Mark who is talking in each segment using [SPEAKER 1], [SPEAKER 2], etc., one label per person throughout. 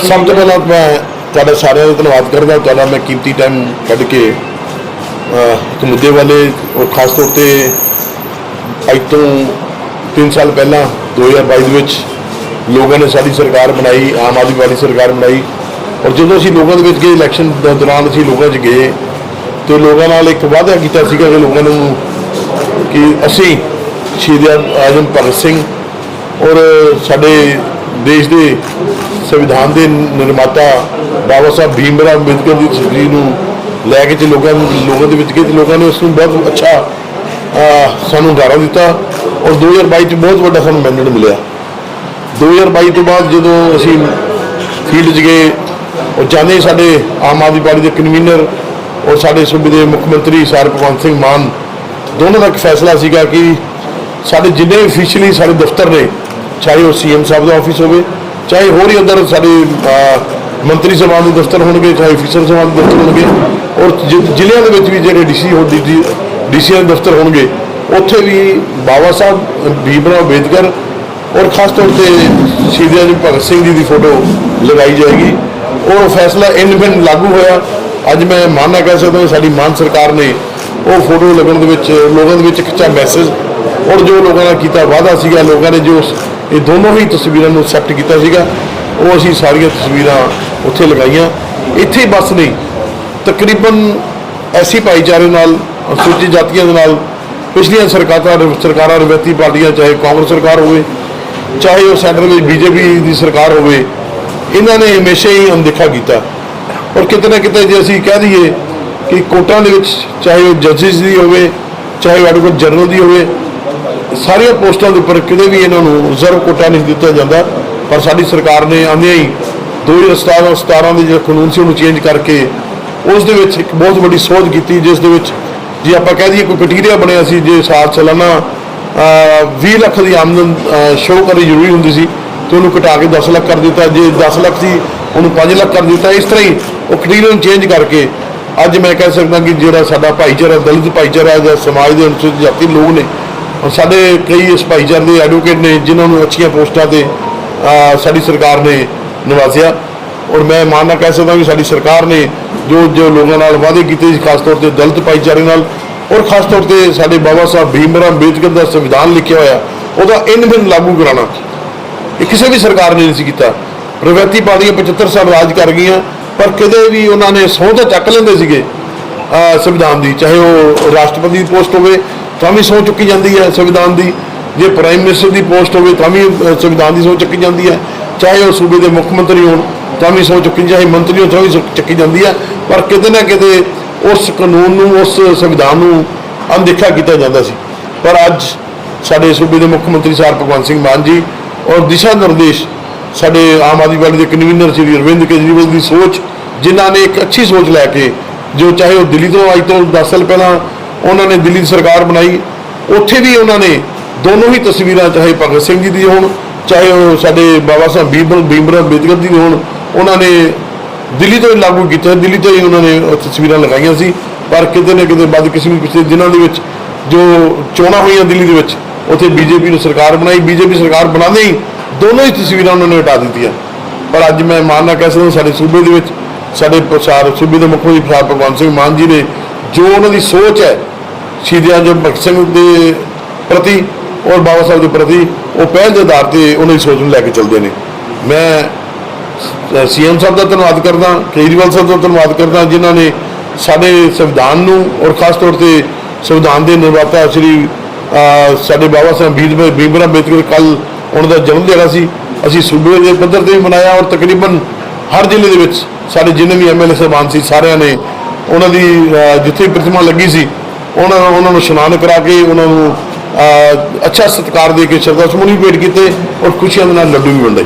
[SPEAKER 1] ਸਭ ਤੋਂ ਪਹਿਲਾਂ ਮੈਂ ਤੁਹਾਡਾ ਸਾਰਿਆਂ ਦਾ ਧੰਨਵਾਦ ਕਰਦਾ ਤੁਹਾਡਾ ਮੈਂ ਕੀਮਤੀ ਟਾਈਮ ਕੱਢ ਕੇ ਇੱਕ ਮੁੱਦੇ ਵਾਲੇ ਔਰ ਖਾਸ ਤੌਰ ਤੇ ਅੱਜ ਤੋਂ 3 ਸਾਲ ਪਹਿਲਾਂ 2022 ਦੇ ਵਿੱਚ ਲੋਕਾਂ ਨੇ ਸਾਡੀ ਸਰਕਾਰ ਬਣਾਈ ਆਮ ਆਦਮੀ ਪਾਰਟੀ ਸਰਕਾਰ ਬਣਾਈ ਔਰ ਜਦੋਂ ਅਸੀਂ ਲੋਕਾਂ ਦੇ ਵਿੱਚ ਗਏ ਇਲੈਕਸ਼ਨ ਦੇ ਦੌਰਾਨ ਅਸੀਂ ਲੋਕਾਂ 'ਚ ਗਏ ਤੇ ਲੋਕਾਂ ਨਾਲ ਇੱਕ ਵਾਅਦਾ ਕੀਤਾ ਸੀਗਾ ਕਿ ਲੋਕਾਂ ਨੂੰ ਕਿ ਅਸੀਂ ਸ਼ਹੀਦ ਆਜ਼ਮ ਭਗਤ ਸਿੰਘ ਔਰ ਸਾਡੇ ਦੇਸ਼ ਦੇ ਸੰਵਿਧਾਨ ਦੇ ਨਿਰਮਾਤਾ ਬਾਬਾ ਸਾਹਿਬ ਭੀਮ ਰਾਓ ਅੰਬੇਦਕਰ ਦੀ ਤਸਵੀਰ ਨੂੰ ਲੈ ਕੇ ਤੇ ਲੋਕਾਂ ਨੂੰ ਲੋਕਾਂ ਦੇ ਵਿੱਚ ਗਏ ਤੇ ਲੋਕਾਂ ਨੇ ਉਸ ਨੂੰ ਬਹੁਤ ਅੱਛਾ ਸਾਨੂੰ ਹੁੰਗਾਰਾ ਦਿੱਤਾ ਔਰ 2022 ਚ ਬਹੁਤ ਵੱਡਾ ਸਾਨੂੰ ਮੈਂਡੇਟ ਮਿਲਿਆ। 2022 ਤੋਂ ਬਾਅਦ ਜਦੋਂ ਅਸੀਂ ਫੀਲਡ 'ਚ ਗਏ ਔਰ ਜਾਂਦੇ ਸਾਡੇ ਆਮ ਆਦਮੀ ਪਾਰਟੀ ਦੇ ਕਨਵੀਨਰ ਔਰ ਸਾਡੇ ਸੂਬੇ ਦੇ ਮੁੱਖ ਮੰਤਰੀ ਸਰ ਭਗਵੰਤ ਸਿੰਘ ਮਾਨ, ਦੋਨੋਂ ਦਾ ਇੱਕ ਫੈਸਲਾ ਸੀਗਾ ਕਿ ਸਾਡੇ ਜਿੰਨੇ ਅਫੀਸ਼ੀਅਲੀ ਸਾਡੇ ਦਫ਼ਤਰ ਨੇ ਚਾਹੇ ਉਹ ਸੀਐਮ ਸਾਹਿਬ ਦਾ ਆਫਿਸ ਹੋਵੇ, ਚਾਹੇ ਹੋਰ ਹੀ ਅੰਦਰ ਸਾਡੇ ਮੰਤਰੀ ਸਭਾ ਦੇ ਦਫ਼ਤਰ ਹੋਣਗੇ, ਚਾਹੇ ਅਫੀਸਰ ਸਭਾ ਦੇ ਦਫ਼ਤਰ ਹੋਣਗੇ, ਔਰ ਜ਼ਿ- ਜ਼ਿਲ੍ਹਿਆਂ ਦੇ ਵਿੱਚ ਵੀ ਜਿਹੜੇ ਡੀਸੀ ਹੋ ਡੀਸੀਆਂ ਦੇ ਦਫ਼ਤਰ ਹੋਣਗੇ, ਉੱਥੇ ਵੀ ਬਾਬਾ ਸਾਹਿਬ ਭੀਮ ਰਾਓ ਅੰਬੇਦਕਰ ਔਰ ਖਾਸ ਤੌਰ ਤੇ ਸ਼ਹੀਦ ਆਜਮ ਭਗਤ ਸਿੰਘ ਜੀ ਦੀ ਫੋਟੋ ਲਗਾਈ ਜਾਏਗੀ। ਉਹ ਫੈਸਲਾ ਇਨ ਬਿਨ ਲਾਗੂ ਹੋਇਆ। ਅੱਜ ਮੈਂ ਮਾਨਣਾ ਕਹਿ ਸਕਦਾ ਹਾਂ, ਸਾਡੀ ਮਾਨ ਸਰਕਾਰ ਨੇ ਉਹ ਫੋਟੋ ਲੱਗਣ ਦੇ ਵਿੱਚ, ਲੋਕਾਂ ਦੇ ਵਿੱਚ ਇੱਕ ਅੱਛਾ ਮੈਸੇਜ ਔਰ ਜੋ ਲੋਕਾਂ ਦਾ ਕੀਤਾ ਵਾਅਦਾ ਸੀਗਾ, ਲੋਕਾਂ ਨੇ ਜੋ ਇਹ ਦੋਨੋਂ ਹੀ ਤਸਵੀਰਾਂ ਨੂੰ ਐਕਸੈਪਟ ਕੀਤਾ ਸੀਗਾ। ਉਹ ਅਸੀਂ ਸਾਰੀਆਂ ਤਸਵੀਰਾਂ ਉੱਥੇ ਲਗਾਈਆਂ। ਇੱਥੇ ਹੀ ਬਸ ਨਹੀਂ, ਤਕਰੀਬਨ ਐਸੀ ਭਾਈਚਾਰੇ ਨਾਲ, ਅਨੁਸੂਚਿਤ ਜਾਤੀਆਂ ਦੇ ਨਾਲ ਪਿਛਲੀਆਂ ਸਰਕਾਰਾਂ ਸਰਕਾਰਾਂ ਰਵੈਤੀ ਪਾਰਟੀਆਂ, ਚਾਹੇ ਕਾਂਗਰਸ ਸਰਕਾਰ ਹੋਵੇ, ਚਾਹੇ ਉਹ ਸੈਂਟਰ ਵਿੱਚ ਬੀਜੇਪੀ ਦੀ ਸਰਕਾਰ ਹੋਵੇ, ਇਹਨਾਂ ਨੇ ਹਮੇਸ਼ਾ ਹੀ ਅਣਦੇਖਾ ਕੀਤਾ। ਔਰ ਕਿਤੇ ਨਾ ਕਿਤੇ ਜੇ ਅਸੀਂ ਕਹਿ ਦਈਏ ਕਿ ਕੋਰਟਾਂ ਦੇ ਵਿੱਚ ਚਾਹੇ ਉਹ ਜੱਜਿਸ ਦੀ ਹੋਵੇ, ਚਾਹੇ ਉਹ ਐਡਵੋਕੇਟ ਜਨਰਲ ਦੀ ਹੋਵੇ ਸਾਰੀਆਂ ਪੋਸਟਾਂ ਦੇ ਉੱਪਰ ਕਿਤੇ ਵੀ ਇਹਨਾਂ ਨੂੰ ਰਿਜ਼ਰਵ ਕੋਟਾ ਨਹੀਂ ਦਿੱਤਾ ਜਾਂਦਾ ਪਰ ਸਾਡੀ ਸਰਕਾਰ ਨੇ ਆਉਂਦਿਆਂ ਹੀ 2017 17 ਦੇ ਜਿਹੜਾ ਕਾਨੂੰਨ ਸੀ ਉਹਨੂੰ ਚੇਂਜ ਕਰਕੇ ਉਸ ਦੇ ਵਿੱਚ ਇੱਕ ਬਹੁਤ ਵੱਡੀ ਸੋਧ ਕੀਤੀ ਜਿਸ ਦੇ ਵਿੱਚ ਜੇ ਆਪਾਂ ਕਹਿ ਦਈਏ ਕੋਈ ਕ੍ਰਾਈਟੇਰੀਆ ਬਣਿਆ ਸੀ ਜੇ ਸਾਲ ਸਾਲਾਨਾ ਅਹ, 20 ਲੱਖ ਦੀ ਆਮਦਨ ਸ਼ੋਅ ਕਰਨੀ ਜ਼ਰੂਰੀ ਹੁੰਦੀ ਸੀ ਤੇ ਉਹਨੂੰ ਘਟਾ ਕੇ 10 ਲੱਖ ਕਰ ਦਿੱਤਾ ਜੇ 10 ਲੱਖ ਸੀ ਉਹਨੂੰ 5 ਲੱਖ ਕਰ ਦਿੱਤਾ ਇਸ ਤਰ੍ਹਾਂ ਹੀ ਉਹ ਕ੍ਰਾਈਟੇਰੀਆ ਨੂੰ ਚੇਂਜ ਕਰਕੇ ਅੱਜ ਮੈਂ ਕਹਿ ਸਕਦਾ ਕਿ ਜਿਹੜਾ ਸਾਡਾ ਭਾਈਚਾਰਾ ਦਲਿਤ ਭਾਈਚਾਰਾ ਜਾਂ ਸਮਾਜ ਦੇ ਅਨੁਸੂਚਿਤ ਜਾਤੀ ਲੋਕ ਨੇ ਸਾਡੇ ਕਈ ਇਸ ਭਾਈਚਾਰੇ ਦੇ ਐਡਵੋਕੇਟ ਨੇ ਜਿਨ੍ਹਾਂ ਨੂੰ ਅੱਛੀਆਂ ਪੋਸਟਾਂ ਤੇ ਸਾਡੀ ਸਰਕਾਰ ਨੇ ਨਵਾਜ਼ਿਆ ਔਰ ਮੈਂ ਮਾਨਣਾ ਕਹਿ ਸਕਦਾ ਵੀ ਸਾਡੀ ਸਰਕਾਰ ਨੇ ਜੋ ਜੋ ਲੋਕਾਂ ਨਾਲ ਵਾਅਦੇ ਕੀਤੇ ਸੀ, ਖਾਸ ਤੌਰ ਤੇ ਦਲਿਤ ਭਾਈਚਾਰੇ ਨਾਲ, ਔਰ ਖਾਸ ਤੌਰ ਤੇ ਸਾਡੇ ਬਾਬਾ ਸਾਹਿਬ ਭੀਮਰਾਮ ਅੰਬੇਦਕਰ ਦਾ ਸੰਵਿਧਾਨ ਲਿਖਿਆ ਹੋਇਆ, ਉਹਦਾ ਇਨ ਬਿਨ ਲਾਗੂ ਕਰਾਉਣਾ। ਇਹ ਕਿਸੇ ਵੀ ਸਰਕਾਰ ਨੇ ਨਹੀਂ ਸੀ ਕੀਤਾ। ਪ੍ਰਵੈਤੀ ਪਾਰਟੀਆਂ 75 ਸਾਲ ਰਾਜ ਕਰ ਗਈਆਂ, ਪਰ ਕਦੇ ਵੀ ਉਹਨਾਂ ਨੇ ਸਹੁੰ ਤਾਂ ਚੱਕ ਲੈਂਦੇ ਸੀਗੇ ਸੰਵਿਧਾਨ ਦੀ, ਚਾਹੇ ਉਹ ਰਾਸ਼ਟਰਪਤੀ ਦੀ ਪੋਸਟ ਹੋਵੇ ਤਾਂ ਵੀ ਸਹੁੰ ਚੁੱਕੀ ਜਾਂਦੀ ਹੈ ਸੰਵਿਧਾਨ ਦੀ। ਜੇ ਪ੍ਰਾਈਮ ਮਿਨਿਸਟਰ ਦੀ ਪੋਸਟ ਹੋਵੇ ਤਾਂ ਵੀ ਸੰਵਿਧਾਨ ਦੀ ਸਹੁੰ ਚੁੱਕੀ ਜਾਂਦੀ ਹੈ। ਚਾਹੇ ਉਹ ਸੂਬੇ ਦੇ ਮੁੱਖ ਮੰਤਰੀ ਹੋਣ, ਤਾਂ ਵੀ ਸਹੁੰ ਚੁੱਕੀ, ਚਾਹੇ ਮੰਤਰੀ ਹੋਣ ਤਾਂ ਵੀ ਸਹੁੰ ਚੱਕੀ ਜਾਂਦੀ ਹੈ। ਪਰ ਕਿਤੇ ਨਾ ਕਿਤੇ ਉਸ ਕਾਨੂੰਨ ਨੂੰ, ਉਸ ਸੰਵਿਧਾਨ ਨੂੰ ਅਣਦੇਖਾ ਕੀਤਾ ਜਾਂਦਾ ਸੀ। ਪਰ ਅੱਜ ਸਾਡੇ ਸੂਬੇ ਦੇ ਮੁੱਖ ਮੰਤਰੀ ਸਾਹਿਬ ਭਗਵੰਤ ਸਿੰਘ ਮਾਨ ਜੀ ਔਰ ਦਿਸ਼ਾ ਨਿਰਦੇਸ਼ ਸਾਡੇ ਆਮ ਆਦਮੀ ਪਾਰਟੀ ਦੇ ਕਨਵੀਨਰ ਸ਼੍ਰੀ ਅਰਵਿੰਦ ਕੇਜਰੀਵਾਲ ਦੀ ਸੋਚ, ਜਿਨ੍ਹਾਂ ਨੇ ਇੱਕ ਅੱਛੀ ਸੋਚ ਲੈ ਕੇ, ਜੋ ਚਾਹੇ ਉਹ ਦਿੱਲੀ ਤੋਂ ਅੱਜ ਤੋਂ 10 ਸਾਲ ਪਹਿਲਾਂ ਉਹਨਾਂ ਨੇ ਦਿੱਲੀ ਦੀ ਸਰਕਾਰ ਬਣਾਈ। ਉੱਥੇ ਵੀ ਉਹਨਾਂ ਨੇ ਦੋਨੋਂ ਹੀ ਤਸਵੀਰਾਂ, ਚਾਹੇ ਭਗਤ ਸਿੰਘ ਜੀ ਦੀ ਹੋਣ, ਚਾਹੇ ਉਹ ਸਾਡੇ ਬਾਬਾ ਸਾਹਿਬ ਭੀਮ ਭੀਮਰਾਓ ਅੰਬੇਦਕਰ ਦੀ ਹੋਣ, ਉਹਨਾਂ ਨੇ ਦਿੱਲੀ ਤੋਂ ਹੀ ਲਾਗੂ ਕੀਤਾ। ਦਿੱਲੀ ਤੋਂ ਹੀ ਉਹਨਾਂ ਨੇ ਤਸਵੀਰਾਂ ਲਗਾਈਆਂ ਸੀ। ਪਰ ਕਿਤੇ ਨਾ ਕਿਤੇ ਵੱਧ ਕਿਸਮ ਪਿਛਲੇ ਦਿਨਾਂ ਦੇ ਵਿੱਚ ਜੋ ਚੋਣਾਂ ਹੋਈਆਂ ਦਿੱਲੀ ਦੇ ਵਿੱਚ, ਉੱਥੇ ਬੀਜੇਪੀ ਨੂੰ ਸਰਕਾਰ ਬਣਾਈ। ਬੀਜੇਪੀ ਸਰਕਾਰ ਬਣਾਉਂਦੇ ਹੀ ਦੋਨੋਂ ਹੀ ਤਸਵੀਰਾਂ ਉਹਨਾਂ ਨੇ ਹਟਾ ਦਿੱਤੀਆਂ। ਪਰ ਅੱਜ ਮੈਂ ਮਾਨਣਾ ਕਹਿ ਸਕਦਾ ਸਾਡੇ ਸੂਬੇ ਦੇ ਵਿੱਚ ਸਾਡੇ ਪ੍ਰਸਾਰ, ਸੂਬੇ ਦੇ ਮੁੱਖ ਮੰਤਰੀ ਸਾਹਿਬ ਭਗਵੰਤ ਸਿੰਘ ਮਾਨ ਜੀ ਨੇ ਜੋ ਉਹਨਾਂ ਦੀ ਸੋਚ ਹੈ ਸ਼ਹੀਦ ਆਜਮ ਭਗਤ ਸਿੰਘ ਦੇ ਪ੍ਰਤੀ ਔਰ ਬਾਬਾ ਸਾਹਿਬ ਦੇ ਪ੍ਰਤੀ ਉਹ ਪਹਿਲ ਦੇ ਆਧਾਰ ਤੇ ਉਹਨਾਂ ਦੀ ਸੋਚ ਨੂੰ ਲੈ ਕੇ ਚੱਲਦੇ ਨੇ। ਮੈਂ ਸੀਐਮ ਸਾਹਿਬ ਦਾ ਧੰਨਵਾਦ ਕਰਦਾ, ਕੇਜਰੀਵਾਲ ਸਾਹਿਬ ਦਾ ਧੰਨਵਾਦ ਕਰਦਾ, ਜਿਨ੍ਹਾਂ ਨੇ ਸਾਡੇ ਸੰਵਿਧਾਨ ਨੂੰ ਔਰ ਖਾਸ ਤੌਰ ਤੇ ਸੰਵਿਧਾਨ ਦੇ ਨਿਰਮਾਤਾ ਸ੍ਰੀ ਸਾਡੇ ਬਾਬਾ ਸਾਹਿਬ ਭੀਮ ਭੀਮ ਅੰਬੇਦਕਰ ਕੱਲ ਉਹਨਾਂ ਦਾ ਜਨਮ ਦਿਹਾੜਾ ਸੀ। ਅਸੀਂ ਸੂਬੇ ਦੇ ਪੱਧਰ ਤੇ ਵੀ ਮਨਾਇਆ ਔਰ ਤਕਰੀਬਨ ਹਰ ਜ਼ਿਲ੍ਹੇ ਦੇ ਵਿੱਚ ਸਾਡੇ ਜਿੰਨੇ ਵੀ ਐਮਐਲਏ ਸਾਹਿਬਾਨ ਸੀ, ਸਾਰਿਆਂ ਨੇ ਉਹਨਾਂ ਦੀ ਜਿੱਥੇ ਪ੍ਰਤਿਮਾ ਲੱਗੀ ਸੀ ਉਹਨਾਂ ਉਹਨਾਂ ਨੂੰ ਇਸ਼ਨਾਨ ਕਰਾ ਕੇ ਉਹਨਾਂ ਨੂੰ ਅੱਛਾ ਸਤਿਕਾਰ ਦੇ ਕੇ ਸ਼ਰਧਾ ਸਮੂਹ ਭੇਟ ਕੀਤੇ ਔਰ ਖੁਸ਼ੀਆਂ ਦੇ ਨਾਲ ਲੱਡੂ ਵੀ ਵੰਡੇ।